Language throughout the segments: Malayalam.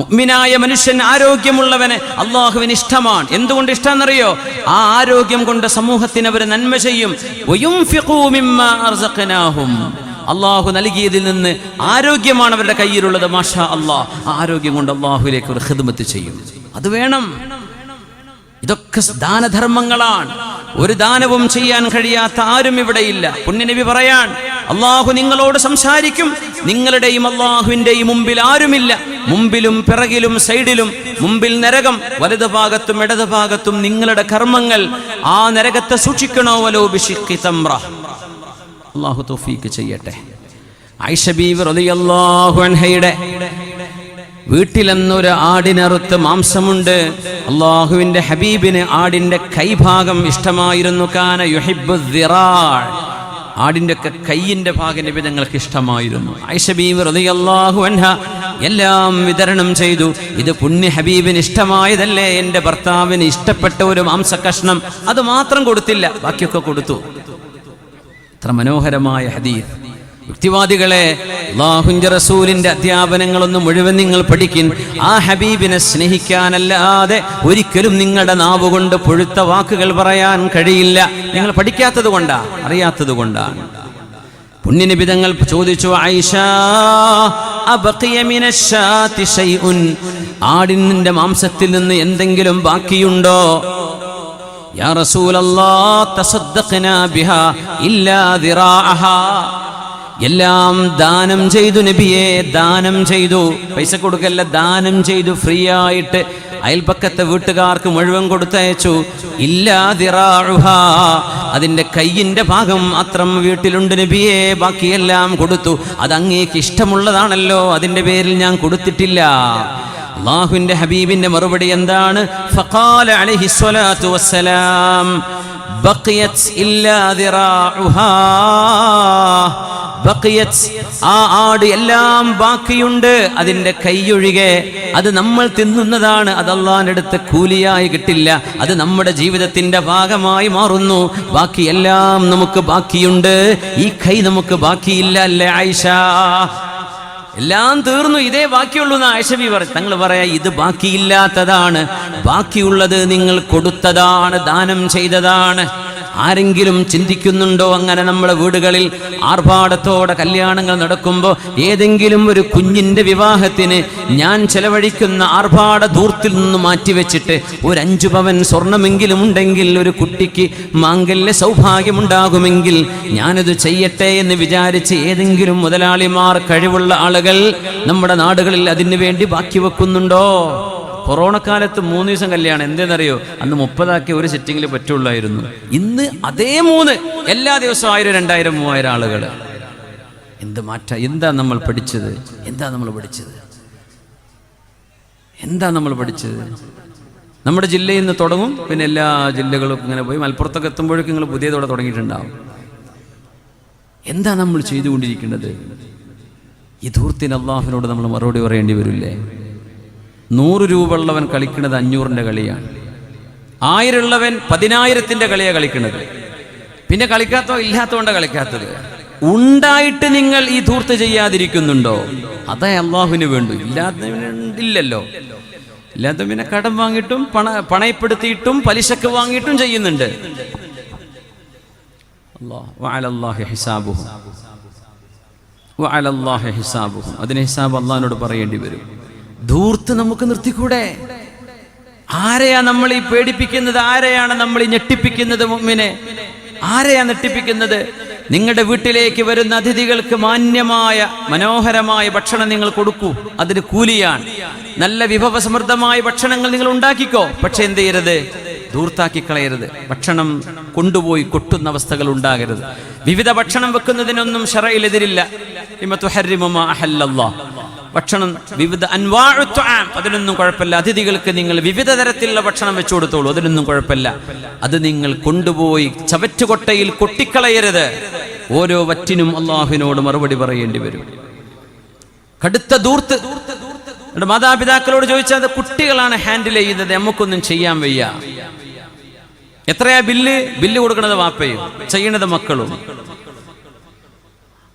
മുഅ്മിനായ മനുഷ്യൻ ആരോഗ്യമുള്ളവന് അള്ളാഹുവിന് ഇഷ്ടമാണ്. എന്തുകൊണ്ട് ഇഷ്ടമെന്നറിയോ ആ ആരോഗ്യം കൊണ്ട് സമൂഹത്തിന് അവർ നന്മ ചെയ്യും. അള്ളാഹു നൽകിയതിൽ നിന്ന് ആരോഗ്യമാണ് അവരുടെ കയ്യിലുള്ളത് മാഷാ അള്ളാഹ് ആ ആരോഗ്യം കൊണ്ട് അള്ളാഹുവിലേക്ക് ഒരു ഹിദ്മത്ത് ചെയ്യും. അത് വേണം. ഇതൊക്കെ ദാനധർമ്മങ്ങളാണ്. ഒരു ദാനവും ചെയ്യാൻ കഴിയാത്ത ആരും ഇവിടെയില്ല പുണ്യനബി പറയാൻ അള്ളാഹു നിങ്ങളോട് സംസാരിക്കും. നിങ്ങളുടെയും അള്ളാഹുവിന്റെയും മുമ്പിൽ ആരുമില്ല. മുമ്പിലും പിറകിലും സൈഡിലും മുമ്പിൽ നരകം വലത് ഭാഗത്തും ഇടത് ഭാഗത്തും നിങ്ങളുടെ കർമ്മങ്ങൾ ആ നരകത്തെ സൂക്ഷിക്കണോ വലോ അള്ളാഹു തൗഫീക്ക് ചെയ്യട്ടെ. വീട്ടിലെന്നൊരു ആടിനറുത്ത് മാംസമുണ്ട്. അള്ളാഹുവിന്റെ ഹബീബിന് ആടിന്റെ കൈഭാഗം ഇഷ്ടമായിരുന്നു. കാന യുഹിബ്ബു ഒക്കെ കൈയിന്റെ ഭാഗം നബി ഞങ്ങൾക്ക് ഇഷ്ടമായിരുന്നു. റളിയല്ലാഹു അൻഹ എല്ലാം വിതരണം ചെയ്തു. ഇത് പുണ്യ ഹബീബിന് ഇഷ്ടമായതല്ലേ? എന്റെ ഭർത്താവിന് ഇഷ്ടപ്പെട്ട ഒരു മാംസ കഷ്ണം അത് മാത്രം കൊടുത്തില്ല. ബാക്കിയൊക്കെ കൊടുത്തു. ഇത്ര മനോഹരമായ ഹദീസ്. യുക്തിവാദികളെ അള്ളാഹുഞ്ച റസൂലിന്റെ അധ്യാപനങ്ങളൊന്നും മുഴുവൻ നിങ്ങൾ പഠിക്കിൻ ആ ഹബീബിനെ സ്നേഹിക്കാനല്ലാതെ ഒരിക്കലും നിങ്ങളുടെ നാവ് കൊണ്ട് പൊഴുത്ത വാക്കുകൾ പറയാൻ കഴിയില്ല. നിങ്ങൾ പഠിക്കാത്തത് കൊണ്ടാ? അറിയാത്തത് കൊണ്ടാണ് പുണ്യനിബിതങ്ങൾ ചോദിച്ചു ആയിഷ ആടിന്റെ മാംസത്തിൽ നിന്ന് എന്തെങ്കിലും ബാക്കിയുണ്ടോ? യാ റസൂലല്ലാ തസദ്ദഖ്നാ ബിഹാ ഇല്ലാ ദിറാഅഹാ. എല്ലാം ദാനം ചെയ്തു നബിയെ ദാനം ചെയ്തു. പൈസ കൊടുക്കല്ല ദാനം ചെയ്തു. ഫ്രീ ആയിട്ട് അയൽപക്കത്തെ വീട്ടുകാർക്ക് മുഴുവൻ കൊടുത്തയച്ചു. ഇല്ലാ ദിറാഉഹാ. അതിന്റെ കയ്യിന്റെ ഭാഗം അത്രം വീട്ടിലുണ്ട് നബിയെ ബാക്കിയെല്ലാം കൊടുത്തു. അത് അങ്ങേക്ക് ഇഷ്ടമുള്ളതാണല്ലോ അതിന്റെ പേരിൽ ഞാൻ കൊടുത്തിട്ടില്ല. അള്ളാഹുവിന്റെ ഹബീബിന്റെ മറുപടി എന്താണ്? ഫഖാല ബഖിയത് ഇല്ലാ ദിറാഉഹാ. ബഖിയത് ആ ആട് എല്ലാം ബാക്കിയുണ്ട്. അതിന്റെ കൈയൊഴികെ അത് നമ്മൾ തിന്നുന്നതാണ്. അത് അടുത്ത് കൂലിയായി കിട്ടില്ല. അത് നമ്മുടെ ജീവിതത്തിന്റെ ഭാഗമായി മാറുന്നു. ബാക്കിയെല്ലാം നമുക്ക് ബാക്കിയുണ്ട്. ഈ കൈ നമുക്ക് ബാക്കിയില്ല അല്ലേ ആയിഷ? എല്ലാം തീർന്നു. ഇതേ ബാക്കിയുള്ളൂ എന്ന് ആയിഷബി പറ തങ്ങൾ പറയാ ഇത് ബാക്കിയില്ലാത്തതാണ്. ബാക്കിയുള്ളത് നിങ്ങൾ കൊടുത്തതാണ് ദാനം ചെയ്തതാണ്. ആരെങ്കിലും ചിന്തിക്കുന്നുണ്ടോ അങ്ങനെ നമ്മുടെ വീടുകളിൽ ആർഭാടത്തോടെ കല്യാണങ്ങൾ നടക്കുമ്പോൾ ഏതെങ്കിലും ഒരു കുഞ്ഞിന്റെ വിവാഹത്തിന് ഞാൻ ചെലവഴിക്കുന്ന ആർഭാട ദൂർത്തിൽ നിന്ന് മാറ്റിവെച്ചിട്ട് ഒരു അഞ്ചു പവൻ സ്വർണമെങ്കിലും ഉണ്ടെങ്കിൽ ഒരു കുട്ടിക്ക് മാംഗല്യ സൗഭാഗ്യമുണ്ടാകുമെങ്കിൽ ഞാനത് ചെയ്യട്ടെ എന്ന് വിചാരിച്ച് ഏതെങ്കിലും മുതലാളിമാർ കഴിവുള്ള ആളുകൾ നമ്മുടെ നാടുകളിൽ അതിനു വേണ്ടി ബാക്കി വെക്കുന്നുണ്ടോ? കൊറോണ കാലത്ത് മൂന്ന് ദിവസം കല്യാണം. എന്തെന്നറിയോ? അന്ന് മുപ്പതാക്കി ഒരു സിറ്റിങ്ങിൽ പറ്റുള്ളായിരുന്നു. ഇന്ന് അതേ മൂന്ന്. എല്ലാ ദിവസവും ആയിരം രണ്ടായിരം മൂവായിരം ആളുകൾ. എന്ത് മാറ്റ എന്താ നമ്മൾ പഠിച്ചത്? എന്താ നമ്മൾ പഠിച്ചത്? എന്താ നമ്മൾ പഠിച്ചത്? നമ്മുടെ ജില്ലയിൽ നിന്ന് തുടങ്ങും. പിന്നെ എല്ലാ ജില്ലകളും ഇങ്ങനെ പോയി മലപ്പുറത്തൊക്കെ എത്തുമ്പോഴേക്കും നിങ്ങൾ പുതിയതോടെ തുടങ്ങിയിട്ടുണ്ടാവും. എന്താ നമ്മൾ ചെയ്തുകൊണ്ടിരിക്കുന്നത്? ഈ ധൂർത്തിന് അള്ളാഹുവിനോട് നമ്മൾ മറുപടി പറയേണ്ടി വരില്ലേ? നൂറ് രൂപ ഉള്ളവൻ കളിക്കുന്നത് അഞ്ഞൂറിന്റെ കളിയാണ്. ആയിരം ഉള്ളവൻ പതിനായിരത്തിന്റെ കളിയാണ് കളിക്കുന്നത്. പിന്നെ കളിക്കാത്തോ ഇല്ലാത്തോണ്ട കളിക്കാത്തത്. ഉണ്ടായിട്ട് നിങ്ങൾ ഈ ധൂർത്ത് ചെയ്യാതിരിക്കുന്നുണ്ടോ? അതേ അള്ളാഹുവിന് വേണ്ടു. ഇല്ലാത്തവനില്ലല്ലോ ഇല്ലാത്ത പിന്നെ കടം വാങ്ങിയിട്ടും പണ പണയപ്പെടുത്തിയിട്ടും പലിശക്ക് വാങ്ങിയിട്ടും ചെയ്യുന്നുണ്ട്. അതിന് ഹിസാബ് അള്ളാഹിനോട് പറയേണ്ടി വരും. ധൂർത്ത് നമുക്ക് നിർത്തിക്കൂടെ? ആരെയാ നമ്മൾ ഈ പേടിപ്പിക്കുന്നത്? ആരെയാണ് നമ്മൾ ഈ ഞെട്ടിപ്പിക്കുന്നത് മുമ്മിനെ? ആരെയാ ഞെട്ടിപ്പിക്കുന്നത്? നിങ്ങളുടെ വീട്ടിലേക്ക് വരുന്ന അതിഥികൾക്ക് മാന്യമായ മനോഹരമായ ഭക്ഷണം നിങ്ങൾ കൊടുക്കൂ. അതിന് കൂലിയാണ്. നല്ല വിഭവസമൃദ്ധമായ ഭക്ഷണങ്ങൾ നിങ്ങൾ ഉണ്ടാക്കിക്കോ. പക്ഷെ എന്ത് ചെയ്യരുത്? ധൂർത്താക്കി കളയരുത്. ഭക്ഷണം കൊണ്ടുപോയി കൊട്ടുന്ന അവസ്ഥകൾ ഉണ്ടാകരുത്. വിവിധ ഭക്ഷണം വെക്കുന്നതിനൊന്നും ഷറയിലെതിരില്ല ഭക്ഷണം വിവിധ അൻവാഴു ത്വആം, അതിനൊന്നും കുഴപ്പമില്ല. അതിഥികൾക്ക് നിങ്ങൾ വിവിധ തരത്തിലുള്ള ഭക്ഷണം വെച്ചു കൊടുത്തോളൂ അതിനൊന്നും കുഴപ്പമില്ല. അത് നിങ്ങൾ കൊണ്ടുപോയി ചവറ്റുകൊട്ടയിൽ കൊട്ടിക്കളയരുത്. ഓരോ വറ്റിനും അള്ളാഹുവിനോട് മറുപടി പറയേണ്ടി വരും. കടുത്ത ദൂർത്ത് എന്നിട്ട് മാതാപിതാക്കളോട് ചോദിച്ചാൽ അത് കുട്ടികളാണ് ഹാൻഡിൽ ചെയ്യുന്നത് നമുക്കൊന്നും ചെയ്യാൻ വയ്യ. എത്രയാ ബില്ല്? ബില്ല് കൊടുക്കുന്നത് വാപ്പയും ചെയ്യണത് മക്കളും.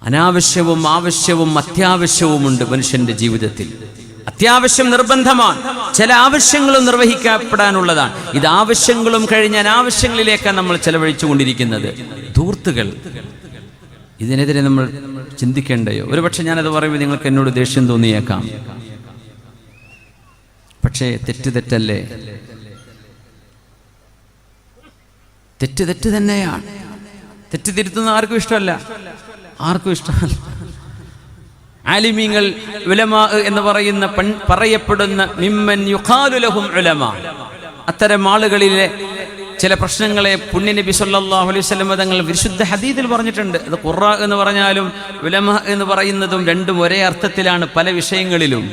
അനാവശ്യവും ആവശ്യവും അത്യാവശ്യവുമുണ്ട് മനുഷ്യന്റെ ജീവിതത്തിൽ. അത്യാവശ്യം നിർബന്ധമാണ്. ചില ആവശ്യങ്ങളും നിർവഹിക്കപ്പെടാനുള്ളതാണ്. ഇത് ആവശ്യങ്ങളും കഴിഞ്ഞ അനാവശ്യങ്ങളിലേക്കാണ് നമ്മൾ ചെലവഴിച്ചു കൊണ്ടിരിക്കുന്നത് ധൂർത്തുകൾ. ഇതിനെതിരെ നമ്മൾ ചിന്തിക്കേണ്ടയോ? ഒരുപക്ഷെ ഞാനത് പറയുമ്പോൾ നിങ്ങൾക്ക് എന്നോട് ദേഷ്യം തോന്നിയേക്കാം. പക്ഷേ തെറ്റ് തെറ്റല്ലേ തെറ്റ് തെറ്റ് തന്നെയാണ്. തെറ്റ് തിരുത്തുന്ന ആർക്കും ഇഷ്ടമല്ല. ആർക്കും ഇഷ്ടമല്ല. ആലിമീങ്ങൾ ഉലമ എന്ന് പറയുന്ന പൺ പറയപ്പെടുന്ന മിമ്മൻ യുഖാലുലഹും ഉലമ. അത്തരം ആളുകളിലെ ചില പ്രശ്നങ്ങളെ പുണ്യനബി സല്ലല്ലാഹു അലൈഹി വസല്ലം തങ്ങൾ വിശുദ്ധ ഹദീദിൽ പറഞ്ഞിട്ടുണ്ട്. അത് ഖുറ എന്ന് പറഞ്ഞാലും ഉലമ എന്ന് പറയുന്നതും രണ്ടും ഒരേ അർത്ഥത്തിലാണ് പല വിഷയങ്ങളിലും.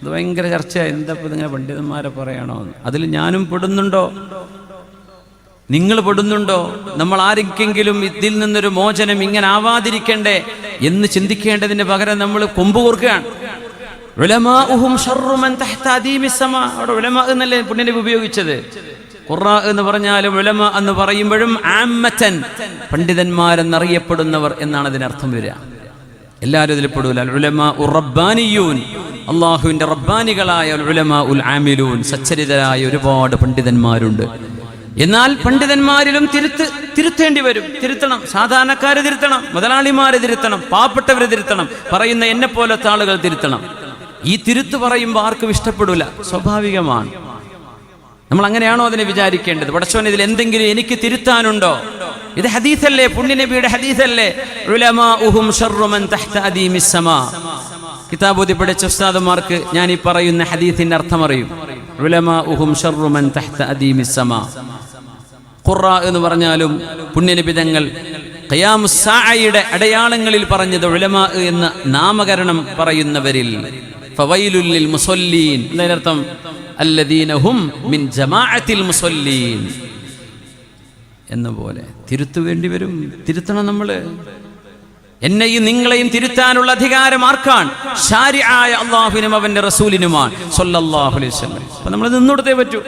അത് ഭയങ്കര ചർച്ച എന്താ ഇപ്പം ഇങ്ങനെ പണ്ഡിതന്മാരെ പറയണോ അതിൽ ഞാനും പെടുന്നുണ്ടോ? നിങ്ങൾ പെടുന്നുണ്ടോ? നമ്മൾ ആർക്കെങ്കിലും ഇതിൽ നിന്നൊരു മോചനം ഇങ്ങനെ ആവാതിരിക്കണ്ടേ എന്ന് ചിന്തിക്കേണ്ടതിന് പകരം നമ്മൾ കൊമ്പ് കോർക്കുകയാണ്. ഉലമാഉഹും ഷർറു മൻ തഹ്ത അദീമിസ് സമ. അവിടെ ഉലമ എന്നല്ലേ പുണ്യനബി ഉപയോഗിച്ചത്? എന്ന് പറഞ്ഞാലും ഉലമ എന്ന് പറയുമ്പോഴും പണ്ഡിതന്മാരെന്നറിയപ്പെടുന്നവർ എന്നാണ് അതിനർത്ഥം വരിക. എല്ലാവരും ഇതിൽ പെടൂല. ഉലമ റബ്ബാനികളായ ഉൽ ആമിലൂൻ. സച്ചരിതരായ ഒരുപാട് പണ്ഡിതന്മാരുണ്ട്. എന്നാൽ പണ്ഡിതന്മാരിലും തിരുത്ത് തിരുത്തേണ്ടി വരും. തിരുത്തണം. സാധാരണക്കാരെ തിരുത്തണം. മുതലാളിമാരെ തിരുത്തണം. പാവപ്പെട്ടവരെ തിരുത്തണം. പറയുന്ന എന്നെ പോലത്തെ ആളുകൾ തിരുത്തണം. ഈ തിരുത്ത് പറയുമ്പോൾ ആർക്കും ഇഷ്ടപ്പെടില്ല സ്വാഭാവികമാണ്. നമ്മൾ അങ്ങനെയാണോ അതിനെ വിചാരിക്കേണ്ടത്? പടച്ചോൻ ഇതിൽ എന്തെങ്കിലും എനിക്ക് തിരുത്താനുണ്ടോ? ഇത് ഹദീസല്ലേ? പുണ്യനബിയുടെ ഹദീസല്ലേ? കിതാബോധി പഠിച്ച ഉസ്താദുമാർക്ക് ഞാൻ ഈ പറയുന്ന ഹദീസിന്റെ അർത്ഥം അറിയും. ഉലമാഉഹും ഉഹും മൻ തഹ്ത അദീമിസ് സമാ. ഖുറ എന്ന് പറഞ്ഞാലും പുണ്യനിബിതങ്ങൾ ഖയാമുസായയുടെ അടയാളങ്ങളിൽ പറഞ്ഞത് ഉലമ എന്ന് നാമകരണം പറയുന്നവരിൽ. ഫവൈലുല്ലിൽ മുസല്ലീൻ. എന്നതിനർത്ഥം അല്ലദീനഹും മിൻ ജമാഅത്തിൽ മുസല്ലീൻ. എന്ന പോലെ തിരുത്തുവേണ്ടി വരും. തിരുത്തണം നമ്മൾ. എന്നെയും നിങ്ങളെയും തിരുത്താനുള്ള അധികാരം ആർക്കാണ്? ഷാരിആയ അള്ളാഹുവിനും അവന്റെ റസൂലിനുമാണ്. വസല്ലം. അപ്പൊ നമ്മൾ നിന്നോടത്തേ പറ്റൂ.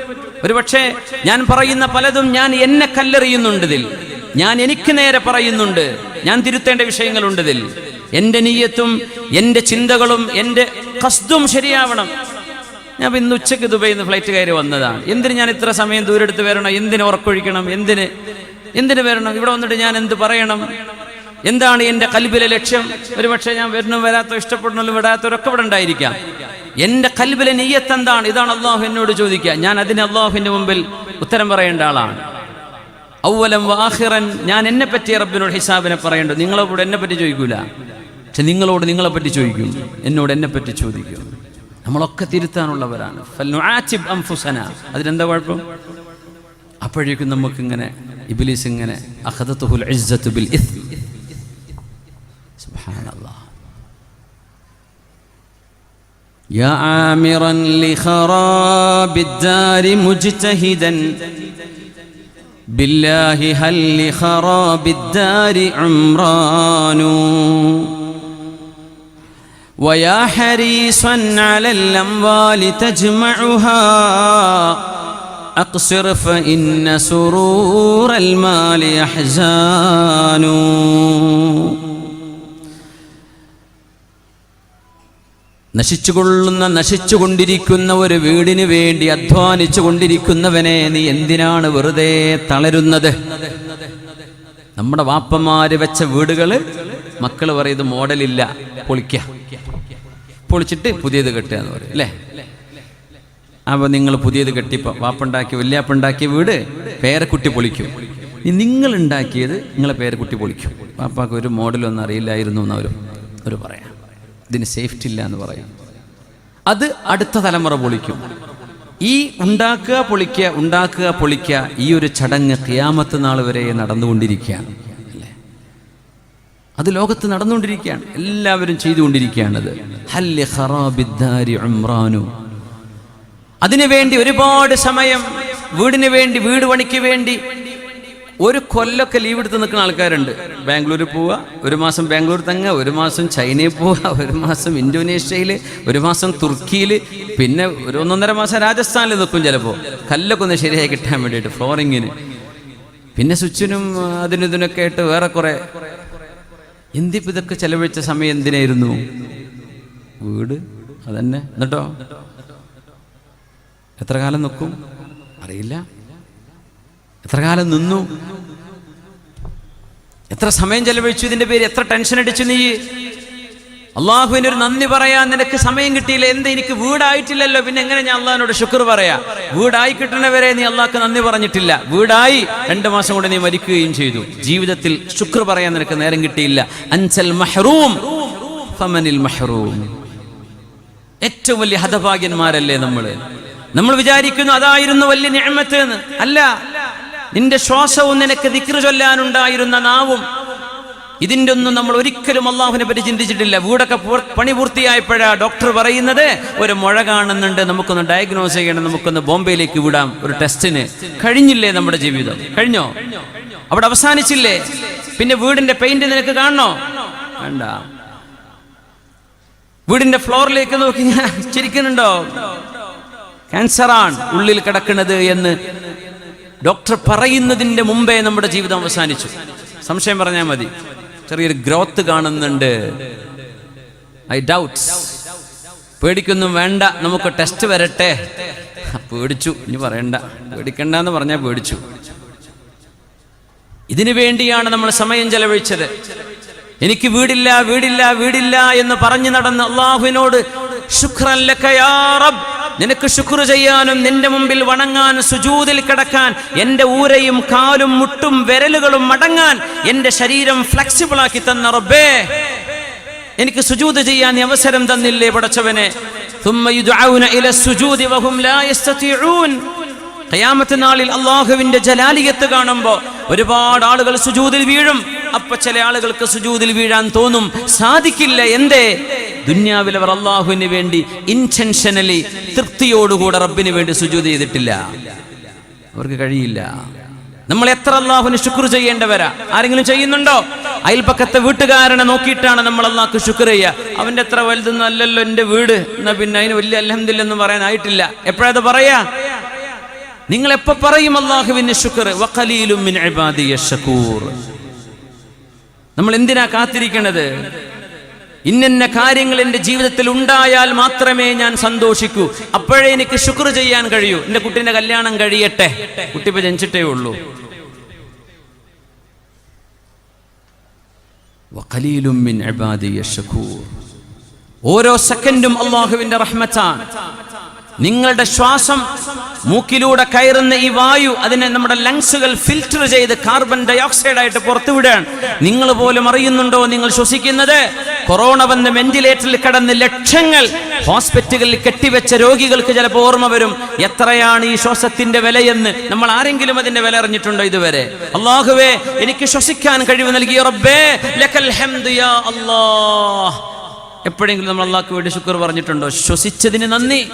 ഒരു പക്ഷേ ഞാൻ പറയുന്ന പലതും ഞാൻ എന്നെ കല്ലെറിയുന്നുണ്ട് ഇതിൽ. ഞാൻ എനിക്ക് നേരെ പറയുന്നുണ്ട്. ഞാൻ തിരുത്തേണ്ട വിഷയങ്ങളുണ്ട് ഇതിൽ. എന്റെ നീയത്തും എന്റെ ചിന്തകളും എന്റെ കസ്തും ശരിയാവണം. ഞാൻ ഇന്ന് ഉച്ചയ്ക്ക് ദുബൈയിൽ നിന്ന് ഫ്ലൈറ്റ് കയറി വന്നതാണ്. എന്തിന് ഞാൻ ഇത്ര സമയം ദൂരെടുത്ത് വരണം? എന്തിന് ഉറക്കൊഴിക്കണം? എന്തിന്? എന്തിന് വരണം? ഇവിടെ വന്നിട്ട് ഞാൻ എന്ത് പറയണം? എന്താണ് എന്റെ കൽബിലെ ലക്ഷ്യം? ഒരുപക്ഷെ ഞാൻ വരണോ വരാത്തോ ഇഷ്ടപ്പെടണല്ലോ വിടാത്തവരൊക്കെ ഇവിടെ ഉണ്ടായിരിക്കാം. എന്റെ കൽബിലെ നെയ്യത്ത് എന്താണ്? ഇതാണ് അള്ളാഹു എന്നോട് ചോദിക്കുക. ഞാൻ അതിന് അള്ളാഹുവിന്റെ മുമ്പിൽ ഉത്തരം പറയേണ്ട ആളാണ്. ഔവലം വാഹിറൻ ഞാൻ എന്നെ പറ്റി റബ്ബിനോട് ഹിസാബിനെ പറയേണ്ടത്? നിങ്ങളോട് എന്നെ പറ്റി ചോദിക്കൂല? പക്ഷെ നിങ്ങളോട് നിങ്ങളെ പറ്റി ചോദിക്കും. എന്നോട് എന്നെ പറ്റി ചോദിക്കും. നമ്മളൊക്കെ തിരുത്താനുള്ളവരാണ്. അതിനെന്താ കുഴപ്പം? അപ്പോഴേക്കും നമുക്കിങ്ങനെ ഇബിലീസ് ഇങ്ങനെ അഹദത്തുൽ ബിൽ سبحان الله يا عامرا لخراب الدار مجتهدا. بالله هل لخراب الدار عمران؟ ويا حريصا على الأموال تجمعها. أقصر فإن سرور المال أحزان. നശിച്ചുകൊള്ളുന്ന നശിച്ചുകൊണ്ടിരിക്കുന്ന ഒരു വീടിനു വേണ്ടി അധ്വാനിച്ചു കൊണ്ടിരിക്കുന്നവനെ നീ എന്തിനാണ് വെറുതെ തളരുന്നത്? നമ്മുടെ വാപ്പന്മാര് വെച്ച വീടുകൾ മക്കൾ പറയുന്നത് മോഡലില്ല പൊളിക്ക. പൊളിച്ചിട്ട് പുതിയത് കെട്ടുക എന്ന് പറയും അല്ലേ? അപ്പൊ നിങ്ങൾ പുതിയത് കെട്ടിപ്പോ വാപ്പുണ്ടാക്കിയ വല്യാപ്പുണ്ടാക്കിയ വീട് പേരക്കുട്ടി പൊളിക്കും. നിങ്ങൾ ഉണ്ടാക്കിയത് നിങ്ങളെ പേരക്കുട്ടി പൊളിക്കും. വാപ്പാക്ക് ഒരു മോഡലൊന്നും അറിയില്ലായിരുന്നു എന്ന് അവർ അവർ പറയാം ഇതിന് സേഫ്റ്റി ഇല്ല എന്ന് പറയും. അത് അടുത്ത തലമുറ പൊളിക്കും. ഈ ഉണ്ടാക്കുക പൊളിക്കുക ഉണ്ടാക്കുക പൊളിക്കുക ഈ ഒരു ചടങ്ങ് ഖിയാമത്ത് നാൾ വരെ നടന്നുകൊണ്ടിരിക്കുകയാണ്. അല്ലേ? അത് ലോകത്ത് നടന്നുകൊണ്ടിരിക്കുകയാണ്. എല്ലാവരും ചെയ്തുകൊണ്ടിരിക്കുകയാണത്. അതിനു അതിനുവേണ്ടി ഒരുപാട് സമയം വീടിന് വേണ്ടി വീട് പണിക്ക് വേണ്ടി ഒരു കൊല്ലൊക്കെ ലീവ് എടുത്ത് നിൽക്കുന്ന ആൾക്കാരുണ്ട്. ബാംഗ്ലൂർ പോവുക ഒരു മാസം ബാംഗ്ലൂർ തങ്ങുക ഒരു മാസം ചൈനയിൽ പോവുക ഒരു മാസം ഇന്തോനേഷ്യയിൽ ഒരു മാസം തുർക്കിയിൽ പിന്നെ ഒരു ഒന്നൊന്നര മാസം രാജസ്ഥാനിൽ നിൽക്കും ചിലപ്പോൾ. കല്ലൊക്കെ ഒന്ന് ശരിയായി കിട്ടാൻ വേണ്ടിയിട്ട് ഫ്ലോറിങ്ങിന് പിന്നെ സ്വിച്ചിനും അതിനും ഇതിനൊക്കെ ആയിട്ട് വേറെ കുറേ. എന്തിപ്പോ ഇതൊക്കെ ചെലവഴിച്ച സമയം എന്തിനായിരുന്നു? വീട് അതന്നെ. എന്നിട്ടോ? എത്ര കാലം നിൽക്കും? അറിയില്ല. എത്ര കാലം നിന്നു? എത്ര സമയം ചെലവഴിച്ചു? ഇതിന്റെ പേര് എത്ര ടെൻഷൻ അടിച്ചു നീ? അള്ളാഹുവിന് ഒരു നന്ദി പറയാൻ നിനക്ക് സമയം കിട്ടിയില്ല. എന്ത് എനിക്ക് വീടായിട്ടില്ലല്ലോ? പിന്നെ എങ്ങനെ ഞാൻ അള്ളാഹിനോട് ശുക്ർ പറയാ? വീടായി കിട്ടണവരെ നീ അള്ളാഹ്ക്ക് നന്ദി പറഞ്ഞിട്ടില്ല. വീടായി രണ്ട് മാസം കൊണ്ട് നീ മരിക്കുകയും ചെയ്തു. ജീവിതത്തിൽ ശുക്ർ പറയാൻ നിനക്ക് നേരം കിട്ടിയില്ല. അൻസൽ മഹ്റൂം ഫമനിൽ മഹ്റൂം. ഏറ്റവും വലിയ ഹതഭാഗ്യന്മാരല്ലേ നമ്മൾ? നമ്മൾ വിചാരിക്കുന്നു അതായിരുന്നു വലിയ ഞാമത്ത് അല്ല നിന്റെ ശ്വാസവും നിനക്ക് ദിക്റ് ചൊല്ലാനുണ്ടായിരുന്ന നാവും ഇതിന്റെ ഒന്നും നമ്മൾ ഒരിക്കലും അള്ളാഹുവിനെ പറ്റി ചിന്തിച്ചിട്ടില്ല. വീടൊക്കെ പണി പൂർത്തിയായപ്പോഴാ ഡോക്ടർ പറയുന്നത് ഒരു മുഴ കാണുന്നുണ്ട് നമുക്കൊന്ന് ഡയഗ്നോസ് ചെയ്യണം നമുക്കൊന്ന് ബോംബെയിലേക്ക് വിടാം ഒരു ടെസ്റ്റിന്. കഴിഞ്ഞില്ലേ നമ്മുടെ ജീവിതം? കഴിഞ്ഞോ? അവിടെ അവസാനിച്ചില്ലേ? പിന്നെ വീടിന്റെ പെയിന്റ് നിനക്ക് കാണണോ? വേണ്ട. വീടിന്റെ ഫ്ലോറിലേക്ക് നോക്കി ഞാൻ ചിരിക്കുന്നുണ്ടോ? ക്യാൻസറാണ് ഉള്ളിൽ കിടക്കുന്നത് എന്ന് ഡോക്ടർ പറയുന്നതിന്റെ മുമ്പേ നമ്മുടെ ജീവിതം അവസാനിച്ചു. സംശയം പറഞ്ഞാൽ മതി. ചെറിയൊരു ഗ്രോത്ത് കാണുന്നുണ്ട്. I doubts. പേടിക്കൊന്നും വേണ്ട. നമുക്ക് ടെസ്റ്റ് വരട്ടെ. പേടിച്ചു. ഇനി പറയണ്ട. പേടിക്കണ്ട എന്ന് പറഞ്ഞാൽ പേടിച്ചു. ഇതിനു വേണ്ടിയാണ് നമ്മൾ സമയം ചെലവഴിച്ചത്. എനിക്ക് വീടില്ല വീടില്ല വീടില്ല എന്ന് പറഞ്ഞു നടന്ന് അള്ളാഹുവിനോട് ശുക്രൻ ലക യാ റബ്ബ്. നിനക്ക് ശുക്ർ ചെയ്യാനും നിന്റെ മുമ്പിൽ വണങ്ങാൻ സുജൂതിൽ കിടക്കാൻ എന്റെ ഊരയും കാലും മുട്ടും വിരലുകളും മടങ്ങാൻ എന്റെ ശരീരം ഫ്ലെക്സിബിൾ ആക്കി തന്ന റബ്ബേ. എനിക്ക് സുജൂത് ചെയ്യാൻ അവസരം തന്നില്ലേ പടച്ചവനെ? കയാമത്ത് നാളിൽ അള്ളാഹുവിന്റെ ജലാലിയത്ത് കാണുമ്പോ ഒരുപാട് ആളുകൾ സുജൂതിൽ വീഴും. അപ്പൊ ചില ആളുകൾക്ക് സുജൂതിൽ വീഴാൻ തോന്നും. സാധിക്കില്ല എന്തേ? ദുന്യാവിൽ അവർ അള്ളാഹുവിന് വേണ്ടി ഇന്റൻഷനലി തൃപ്തിയോടുകൂടെ റബ്ബിന് വേണ്ടി സുജൂത് ചെയ്തിട്ടില്ല. അവർക്ക് കഴിയില്ല. നമ്മൾ എത്ര അള്ളാഹുവിന് ശുക്ർ ചെയ്യേണ്ടവരാ? ആരെങ്കിലും ചെയ്യുന്നുണ്ടോ? അയൽപ്പക്കത്തെ വീട്ടുകാരനെ നോക്കിയിട്ടാണ് നമ്മൾ അള്ളാഹ്ക്ക് ശുക്ർ ചെയ്യുക. അവന്റെ എത്ര വലുതൊന്നും അല്ലല്ലോ എന്റെ വീട്. എന്നാ പിന്നെ അതിന് വലിയ അലഹമില്ലെന്ന് പറയാനായിട്ടില്ല എപ്പോഴത് പറയാ? നിങ്ങൾ എപ്പോ പറയും അള്ളാഹുവിന് ശുക്ർ? വഖലീലും നമ്മൾ എന്തിനാ കാത്തിരിക്കണത്? ഇന്നന്ന കാര്യങ്ങൾ എന്റെ ജീവിതത്തിൽ ഉണ്ടായാൽ മാത്രമേ ഞാൻ സന്തോഷിക്കൂ. അപ്പോഴേ എനിക്ക് ശുക്ർ ചെയ്യാൻ കഴിയൂ. എന്റെ കുട്ടീന്റെ കല്യാണം കഴിയട്ടെ. കുട്ടി ഇപ്പം ജനിച്ചിട്ടേ ഉള്ളൂ. ഓരോ സെക്കൻഡും അള്ളാഹുവിന്റെ റഹ്മത്താണ്. നിങ്ങളുടെ ശ്വാസം മൂക്കിലൂടെ കയറുന്ന ഈ വായു അതിനെ നമ്മുടെ ലങ്സുകൾ ഫിൽറ്റർ ചെയ്ത് കാർബൺ ഡൈ ഓക്സൈഡ് ആയിട്ട് പുറത്തുവിടാൻ നിങ്ങൾ പോലും അറിയുന്നുണ്ടോ നിങ്ങൾ ശ്വസിക്കുന്നത്? കൊറോണ വന്ന് വെന്റിലേറ്ററിൽ കിടന്ന് ലക്ഷങ്ങൾ ഹോസ്പിറ്റലുകളിൽ കെട്ടിവെച്ച രോഗികൾക്ക് ചിലപ്പോൾ ഓർമ്മ വരും. എത്രയാണ് ഈ ശ്വാസത്തിന്റെ വിലയെന്ന്? നമ്മൾ ആരെങ്കിലും അതിന്റെ വില അറിഞ്ഞിട്ടുണ്ടോ ഇതുവരെ? അള്ളാഹുവേ എനിക്ക് ശ്വസിക്കാൻ കഴിവ് നൽകിയ റബ്ബേ ലക്കൽ യാ അല്ലാഹ്. എപ്പോഴെങ്കിലും നമ്മൾ അള്ളാഹ്ക്ക് വേണ്ടി ശുക്ർ പറഞ്ഞിട്ടുണ്ടോ? ശ്വസിച്ചതിന് നന്ദി.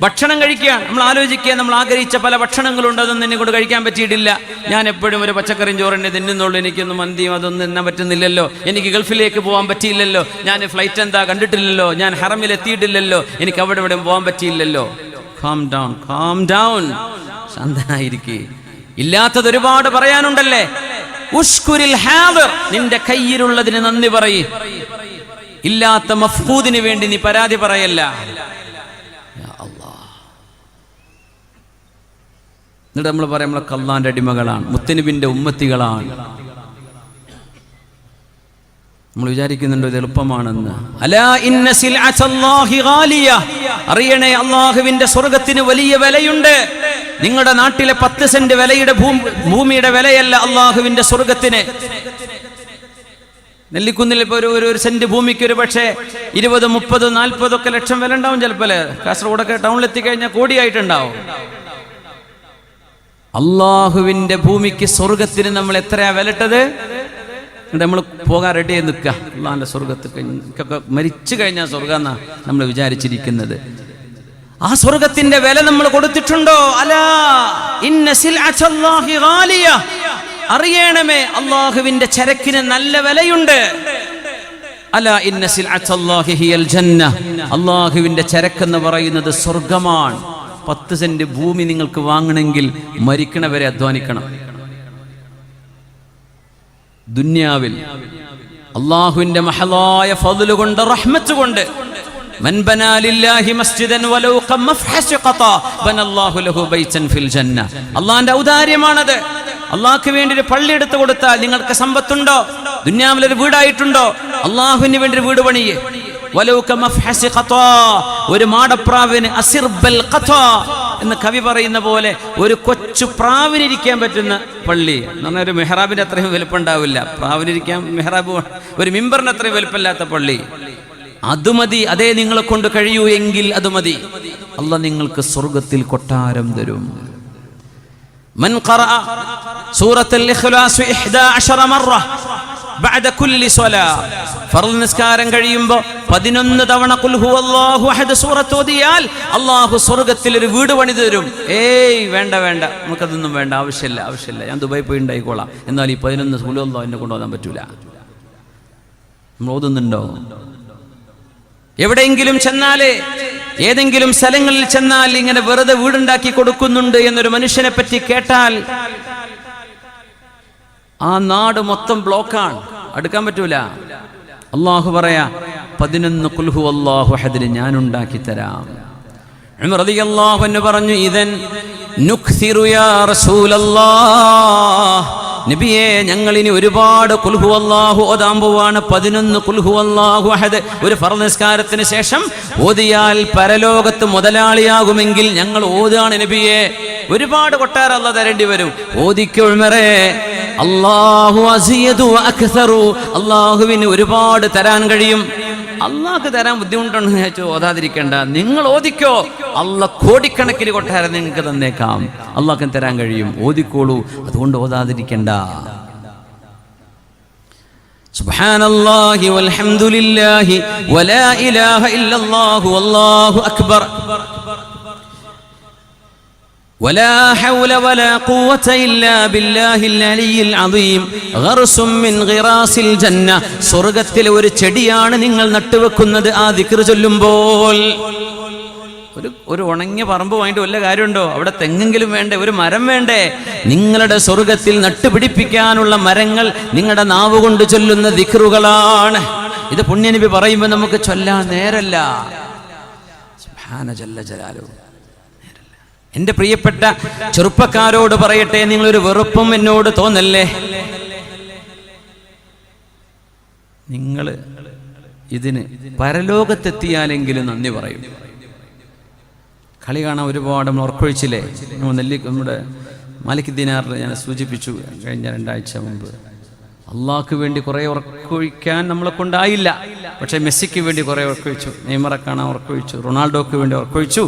ഭക്ഷണം കഴിക്കുക. നമ്മൾ ആലോചിക്കുക നമ്മൾ ആഗ്രഹിച്ച പല ഭക്ഷണങ്ങളുണ്ട് അതൊന്നും എന്നെ കൊണ്ട് കഴിക്കാൻ പറ്റിയിട്ടില്ല. ഞാൻ എപ്പോഴും ഒരു പച്ചക്കറിയും ചോറിനെ തിന്നുന്നുള്ളൂ. എനിക്കൊന്നും മന്തിയും അതൊന്നും തിന്നാൻ പറ്റുന്നില്ലല്ലോ. എനിക്ക് ഗൾഫിലേക്ക് പോകാൻ പറ്റിയില്ലല്ലോ. ഞാൻ ഫ്ലൈറ്റ് എന്താ കണ്ടിട്ടില്ലല്ലോ. ഞാൻ ഹറമിൽ എത്തിയിട്ടില്ലല്ലോ. എനിക്ക് അവിടെ ഇവിടെ പോകാൻ പറ്റിയില്ലല്ലോ. കാം ഡൗൺ കാം ഡൗൺ ശാന്തനായിരിക്കേ. ഇല്ലാത്തത് ഒരുപാട് പറയാനുണ്ടല്ലേ? ഉഷ്കുരിൽ ഹാദർ നിന്റെ കയ്യിലുള്ളതിന് നന്ദി പറയും. ഇല്ലാത്ത മഫ്കൂദിന് വേണ്ടി നീ പരാതി പറയല്ല യാ അല്ലാ. എന്നിട്ട് നമ്മൾ പറയാം നമ്മളെ കള്ളാന്റെ അടിമകളാണ് മുത്തനുബിന്റെ ഉമ്മത്തികളാണ്. നമ്മൾ വിചാരിക്കുന്നുണ്ടോ ഇത് എളുപ്പമാണെന്ന്. അറിയണേ അള്ളാഹുവിന്റെ സ്വർഗത്തിന് വലിയ വിലയുണ്ട്. നിങ്ങളുടെ നാട്ടിലെ പത്ത് സെന്റ് വിലയുടെ ഭൂമിയുടെ വിലയല്ല അള്ളാഹുവിന്റെ സ്വർഗത്തിന് നെല്ലിക്കുന്നിൽ ഇപ്പോൾ ഒരു ഒരു സെന്റ് ഭൂമിക്ക് ഒരു പക്ഷേ ഇരുപത് മുപ്പത് നാൽപ്പതൊക്കെ ലക്ഷം വില ഉണ്ടാവും ചിലപ്പോൾ കാസർഗോഡൊക്കെ ടൗണിൽ എത്തിക്കഴിഞ്ഞാൽ കോടിയായിട്ടുണ്ടാവും. അള്ളാഹുവിന്റെ ഭൂമിക്ക് സ്വർഗത്തിന് നമ്മൾ എത്രയാ വിലട്ടത്? നമ്മൾ പോകാൻ റെഡി ആയി നിൽക്കുക. അള്ളാഹിന്റെ സ്വർഗത്തൊക്കെ മരിച്ചു കഴിഞ്ഞാൽ സ്വർഗം എന്നാ നമ്മൾ വിചാരിച്ചിരിക്കുന്നത്. ആ സ്വർഗത്തിന്റെ വില നമ്മൾ കൊടുത്തിട്ടുണ്ടോ? അല്ല. അറിയണമേ അള്ളാഹുവിന്റെ ചരക്കിന് നല്ല വിലയുണ്ട്. അല്ലാഹുവിന്റെ ഇന്ന സിൽഅത്തല്ലാഹി ഹിയൽ ജന്ന. അള്ളാഹുവിന്റെ ചരക്കെന്ന് പറയുന്നത് സ്വർഗമാണ്. പത്ത് സെന്റ് ഭൂമി നിങ്ങൾക്ക് വാങ്ങണമെങ്കിൽ മരിക്കണവരെ അധ്വാനിക്കണം. ദുന്യാവിൽ അള്ളാഹുവിന്റെ മഹലായ ഫതിലുകൊണ്ട് കൊണ്ട് അള്ളാന്റെ ഔദാര്യമാണത്. അള്ളാഹ്ക്ക് വേണ്ടി ഒരു പള്ളി എടുത്തു കൊടുത്താൽ നിങ്ങൾക്ക് സമ്പത്തുണ്ടോ? ദുന്യാവിൽ വീടായിട്ടുണ്ടോ? അള്ളാഹുവിന് വേണ്ടി ഒരു വീട് പണിയേ. ഒരു മാടപ്രാവിന് അസിർബൽ ഖത്താ എന്ന് കവി പറയുന്ന പോലെ ഒരു കൊച്ചു പ്രാവിനിരിക്കാൻ പറ്റുന്ന പള്ളി എന്ന് പറഞ്ഞാൽ ഒരു മെഹ്റാബിന്റെ അത്രയും വലുപ്പം ഉണ്ടാവില്ല പ്രാവിനിരിക്കാൻ മെഹ്റാബ് ഒരു മിമ്പറിന്റെ അത്രയും വലുപ്പമില്ലാത്ത പള്ളി അത് മതി അതേ നിങ്ങളെ കൊണ്ട് കഴിയൂ എങ്കിൽ അത് മതി അല്ല നിങ്ങൾക്ക് സ്വർഗത്തിൽ കൊട്ടാരം തരും من قرأ سورة الإخلاص إحدى عشر مرة بعد كل صلاة ഫർദ് നിസ്കാരം കഴിയുമ്പോൾ പതിനൊന്ന് തവണ ഹുവല്ലാഹു അഹദ് സൂറത്ത് ഓതിയാൽ അള്ളാഹു സ്വർഗത്തിൽ ഒരു വീട് പണിത് തരും. ഏയ് വേണ്ട വേണ്ട. നമുക്കതൊന്നും വേണ്ട. ആവശ്യമില്ല ആവശ്യമില്ല. ഞാൻ ദുബായി പോയി ഉണ്ടായിക്കോളാം. എന്നാൽ ഈ പതിനൊന്ന് സുലല്ലോ എന്നെ കൊണ്ടുപോകാൻ പറ്റൂല. നമ്മൾ ഓതുന്നുണ്ടോ? എവിടെയെങ്കിലും ചെന്നാലേ ഏതെങ്കിലും സ്ഥലങ്ങളിൽ ചെന്നാൽ ഇങ്ങനെ വെറുതെ വീടുണ്ടാക്കി കൊടുക്കുന്നുണ്ട് എന്നൊരു മനുഷ്യനെ പറ്റി കേട്ടാൽ ആ നാട് മൊത്തം ബ്ലോക്കാണ്. അടുക്കാൻ പറ്റൂല. അള്ളാഹു പറയാ പതിനൊന്ന് കുൽഹു അള്ളാഹു ഹദിന് ഞാൻ ഉണ്ടാക്കി തരാം. പറഞ്ഞു ഇതൻ നബിയെ ഞങ്ങൾ ഇനി ഒരുപാട് കുൽഹു അള്ളാഹു ഓതാൻ പതിനൊന്ന് കുൽഹു അള്ളാഹു അഹദ് ഒരു ഫർദ് നിസ്കാരത്തിന് ശേഷം ഓതിയാൽ പരലോകത്ത് മുതലാളിയാകുമെങ്കിൽ ഞങ്ങൾ ഓതാണ് നബിയെ. ഒരുപാട് കൊട്ടാരം അല്ല തരേണ്ടി വരും ഓദിക്കുമറേ അള്ളാഹു അസിയതു അക്സറു അള്ളാഹുവിന് ഒരുപാട് തരാൻ കഴിയും അള്ളാഹ്ക്ക് തരാൻ ബുദ്ധിമുട്ടുണ്ടെന്ന് ചോദിച്ചു ഓതാതിരിക്കണ്ട നിങ്ങൾ ഓദിക്കോ അല്ല കോടിക്കണക്കിന് കൊട്ടാരം നിങ്ങൾക്ക് തന്നേക്കാം അള്ളാഹ്ക്ക് തരാൻ കഴിയും ഓദിക്കോളൂ അതുകൊണ്ട് ഓതാതിരിക്കണ്ട سبحان الله والحمد لله ولا إله إلا الله والله أكبر ولا حول ولا قوة إلا بالله العلي العظيم غرس من غراس الجنة സ്വർഗത്തിൽ ഒരു ചെടിയാണ് നിങ്ങൾ നട്ടുവെക്കുന്നത് ആ ദിക്ർ ചൊല്ലുമ്പോൾ ഒരു ഒരു ഉണങ്ങിയ പറമ്പ് വാങ്ങിയിട്ട് വല്ല കാര്യമുണ്ടോ അവിടെ തെങ്ങെങ്കിലും വേണ്ടേ ഒരു മരം വേണ്ടേ നിങ്ങളുടെ സ്വർഗത്തിൽ നട്ടുപിടിപ്പിക്കാനുള്ള മരങ്ങൾ നിങ്ങളുടെ നാവ് കൊണ്ട് ചൊല്ലുന്ന ദിക്റുകളാണ് ഇത് പുണ്യനബി പറയുമ്പോൾ നമുക്ക് ചൊല്ലാൻ നേരല്ല സുബ്ഹാന ജല്ല ജലാലു എന്റെ പ്രിയപ്പെട്ട ചെറുപ്പക്കാരോട് പറയട്ടെ നിങ്ങളൊരു വെറുപ്പും എന്നോട് തോന്നല്ലേ? നിങ്ങൾ ഇതിന് പരലോകത്തെത്തിയാലെങ്കിലും നന്ദി പറയും. കളി കാണാൻ ഒരുപാട് നമ്മൾ ഉറക്കൊഴിച്ചില്ലേ? നെല്ലി നമ്മുടെ മാലിക് ദിനാറിൽ ഞാൻ സൂചിപ്പിച്ചു കഴിഞ്ഞ രണ്ടാഴ്ച മുമ്പ്. അള്ളാഹ്ക്ക് വേണ്ടി കുറേ ഉറക്കൊഴിക്കാൻ നമ്മളെ കൊണ്ടായില്ല. പക്ഷേ മെസ്സിക്ക് വേണ്ടി കുറേ ഉറക്കൊഴിച്ചു നെയ്മറെ കാണാൻ ഉറക്കൊഴിച്ചു റൊണാൾഡോക്ക് വേണ്ടി ഉറക്കൊഴിച്ചു.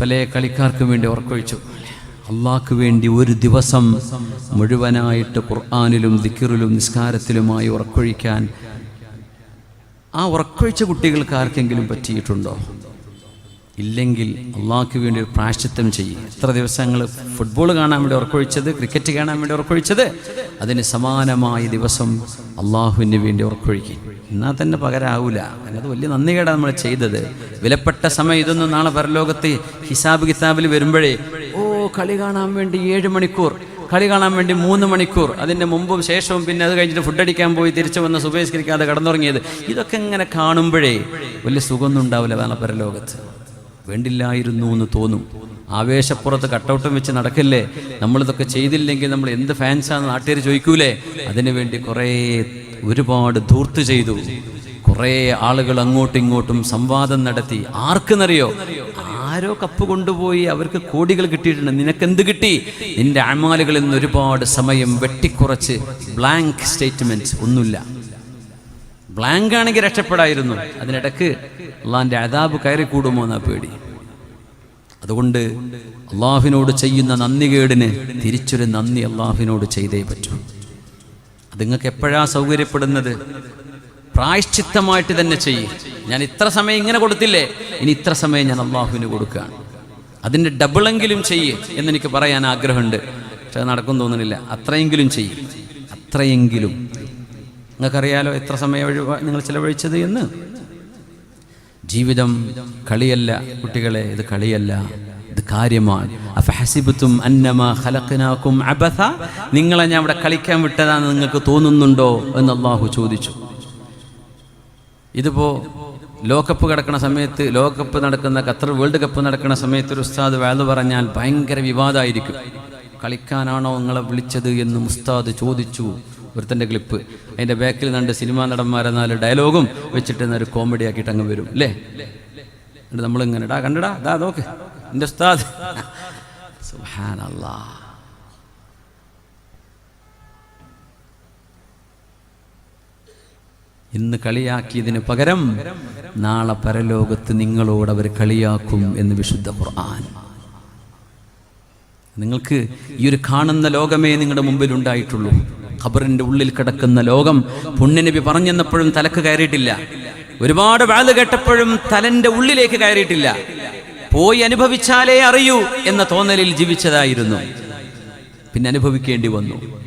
പല കളിക്കാർക്കും വേണ്ടി ഉറക്കൊഴിച്ചു. അള്ളാഹ്ക്ക് വേണ്ടി ഒരു ദിവസം മുഴുവനായിട്ട് ഖുർആാനിലും ദിക്കിറിലും നിസ്കാരത്തിലുമായി ഉറക്കൊഴിക്കാൻ ആ ഉറക്കൊഴിച്ച കുട്ടികൾക്ക് ആർക്കെങ്കിലും പറ്റിയിട്ടുണ്ടോ? ഇല്ലെങ്കിൽ അള്ളാഹ്ക്ക് വേണ്ടി ഒരു പ്രായശ്ചിത്തം ചെയ്യും. എത്ര ദിവസങ്ങൾ ഫുട്ബോൾ കാണാൻ വേണ്ടി ഉറക്കൊഴിച്ചത് ക്രിക്കറ്റ് കാണാൻ വേണ്ടി ഉറക്കൊഴിച്ചത്? അതിന് സമാനമായ ദിവസം അള്ളാഹുവിന് വേണ്ടി ഉറക്കൊഴിക്കും. എന്നാൽ തന്നെ പകരാവൂല. അതിനത് വലിയ നന്ദികേടാണ് നമ്മൾ ചെയ്തത്. വിലപ്പെട്ട സമയം ഇതൊന്നും നാളെ പരലോകത്ത് ഹിസാബ് കിതാബിൽ വരുമ്പോഴേ ഓ കളി കാണാൻ വേണ്ടി ഏഴ് മണിക്കൂർ കളി കാണാൻ വേണ്ടി മൂന്ന് മണിക്കൂർ അതിന്റെ മുമ്പും ശേഷവും പിന്നെ അത് കഴിഞ്ഞിട്ട് ഫുഡ് അടിക്കാൻ പോയി തിരിച്ചു വന്ന് സുബേസ്കരിക്കാതെ കടന്നുറങ്ങിയത്. ഇതൊക്കെ ഇങ്ങനെ കാണുമ്പോഴേ വലിയ സുഖമൊന്നും ഉണ്ടാവില്ല നാളെ പരലോകത്ത്. വേണ്ടില്ലായിരുന്നു എന്ന് തോന്നും. ആവേശപ്പുറത്ത് കട്ടൗട്ടും വെച്ച് നടക്കില്ലേ? നമ്മളിതൊക്കെ ചെയ്തില്ലെങ്കിൽ നമ്മൾ എന്ത് ഫാൻസാണ് നാട്ടുകാർ ചോദിക്കൂലേ? അതിനുവേണ്ടി കുറേ ഒരുപാട് ധൂർത്ത് ചെയ്തു. കുറേ ആളുകൾ അങ്ങോട്ടും ഇങ്ങോട്ടും സംവാദം നടത്തി. ആർക്കെന്നറിയോ? ആരോ കപ്പ് കൊണ്ടുപോയി അവർക്ക് കോടികൾ കിട്ടിയിട്ടുണ്ട്. നിനക്കെന്ത് കിട്ടി? നിന്റെ അമാലുകളിൽ നിന്ന് ഒരുപാട് സമയം വെട്ടിക്കുറച്ച് ബ്ലാങ്ക് സ്റ്റേറ്റ്മെന്റ് ഒന്നുമില്ല. ബ്ലാങ്ക് ആണെങ്കിൽ രക്ഷപ്പെടായിരുന്നു. അതിനിടക്ക് അള്ളാഹിന്റെ അതാബ് കയറി കൂടുമോ എന്നാ പേടി. അതുകൊണ്ട് അള്ളാഹുവിനോട് ചെയ്യുന്ന നന്ദികേടിന് തിരിച്ചൊരു നന്ദി അള്ളാഹുവിനോട് ചെയ്തേ പറ്റൂ. നിങ്ങൾക്ക് എപ്പോഴാ സൗകര്യപ്പെടുന്നത്? പ്രായശ്ചിത്തമായിട്ട് തന്നെ ചെയ്യും. ഞാൻ ഇത്ര സമയം ഇങ്ങനെ കൊടുത്തില്ലേ? ഇനി ഇത്ര സമയം ഞാൻ അള്ളാഹുവിന് കൊടുക്കുകയാണ്. അതിന്റെ ഡബിളെങ്കിലും ചെയ്യ് എന്നെനിക്ക് പറയാൻ ആഗ്രഹമുണ്ട്. പക്ഷെ അത് നടക്കും തോന്നുന്നില്ല. അത്രയെങ്കിലും ചെയ്യും. അത്രയെങ്കിലും. നിങ്ങൾക്കറിയാലോ എത്ര സമയം ഒഴിവ് നിങ്ങൾ ചിലവഴിച്ചത് എന്ന്? ജീവിതം കളിയല്ല കുട്ടികളെ ഇത് കളിയല്ല. കാര്യമാണ്. അഫഹസിബത്തും അന്നമ ഖലഖനാക്കും അബഥ നിങ്ങളെ ഞാൻ അവിടെ കളിക്കാൻ വിട്ടതാണെന്ന് നിങ്ങൾക്ക് തോന്നുന്നുണ്ടോ എന്ന് അള്ളാഹു ചോദിച്ചു. ഇതിപ്പോ ലോകകപ്പ് കിടക്കുന്ന സമയത്ത് ലോകകപ്പ് നടക്കുന്ന ഖത്തർ വേൾഡ് കപ്പ് നടക്കുന്ന സമയത്ത് ഒരു ഉസ്താദ് വേൾ പറഞ്ഞാൽ ഭയങ്കര വിവാദമായിരിക്കും. കളിക്കാനാണോ നിങ്ങളെ വിളിച്ചത് എന്ന് ഉസ്താദ് ചോദിച്ചു. ഒരുത്തന്റെ ക്ലിപ്പ്. അതിന്റെ ബാക്കിൽ രണ്ട് സിനിമാ നടന്മാരെ നാല് ഡയലോഗും വെച്ചിട്ട് ഒരു കോമഡി ആക്കിയിട്ട് അങ്ങ് വരും. അല്ലേ എന്നിട്ട് നമ്മളിങ്ങനെ ഡാ കണ്ടടാ ദാ നോക്ക്. എന്റെ ഉസ്താദ്. സുഹാനല്ലാ ഇന്ന് കളിയാക്കിയതിന് പകരം നാളെ പരലോകത്ത് നിങ്ങളോട് അവർ കളിയാക്കും എന്ന് വിശുദ്ധ ഖുർആൻ. നിങ്ങൾക്ക് ഈ ഒരു കാണുന്ന ലോകമേ നിങ്ങളുടെ മുമ്പിൽ ഉണ്ടായിട്ടുള്ളൂ. ഖബറിന്റെ ഉള്ളിൽ കിടക്കുന്ന ലോകം പുണ്യനബി പറഞ്ഞെന്നപ്പോഴും തലക്ക് കയറിയിട്ടില്ല. ഒരുപാട് വാൾ കേട്ടപ്പോഴും തലന്റെ ഉള്ളിലേക്ക് കയറിയിട്ടില്ല. പോയി അനുഭവിച്ചാലേ അറിയൂ എന്ന തോന്നലിൽ ജീവിച്ചതായിരുന്നു. പിന്നെ അനുഭവിക്കേണ്ടി വന്നു.